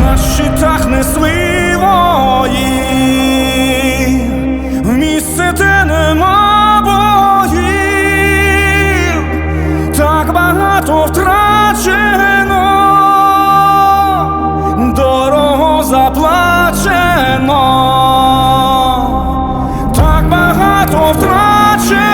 на щитах несли вої, в місце, де нема боїв, так багато втрачено, дорого заплачено, так багато втрачено,